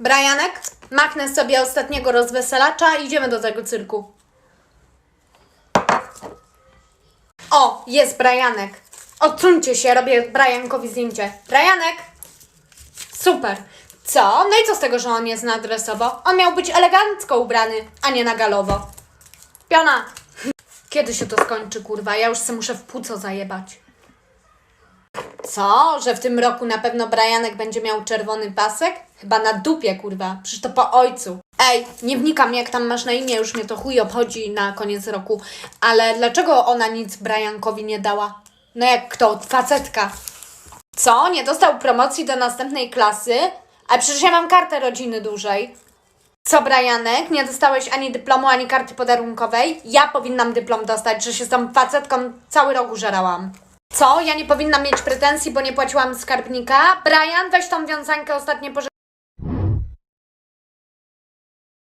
Brianek, machnę sobie ostatniego rozweselacza i idziemy do tego cyrku. O, jest Brianek. Odsuńcie się, robię Briankowi zdjęcie. Brianek! Super. Co? No i co z tego, że on jest nadresowo? On miał być elegancko ubrany, a nie na galowo. Piona! Kiedy się to skończy, kurwa? Ja już se muszę w płuco zajebać. Co? Że w tym roku na pewno Brianek będzie miał czerwony pasek? Chyba na dupie, kurwa. Przecież to po ojcu. Ej, nie wnikam jak tam masz na imię, już mnie to chuj obchodzi na koniec roku. Ale dlaczego ona nic Briankowi nie dała? No jak kto? Facetka. Co? Nie dostał promocji do następnej klasy? A przecież ja mam kartę rodziny dużej. Co, Brianek? Nie dostałeś ani dyplomu, ani karty podarunkowej? Ja powinnam dyplom dostać, że się z tą facetką cały rok użerałam. Co? Ja nie powinnam mieć pretensji, bo nie płaciłam skarbnika? Brian, weź tą wiązankę ostatnie pożegnanie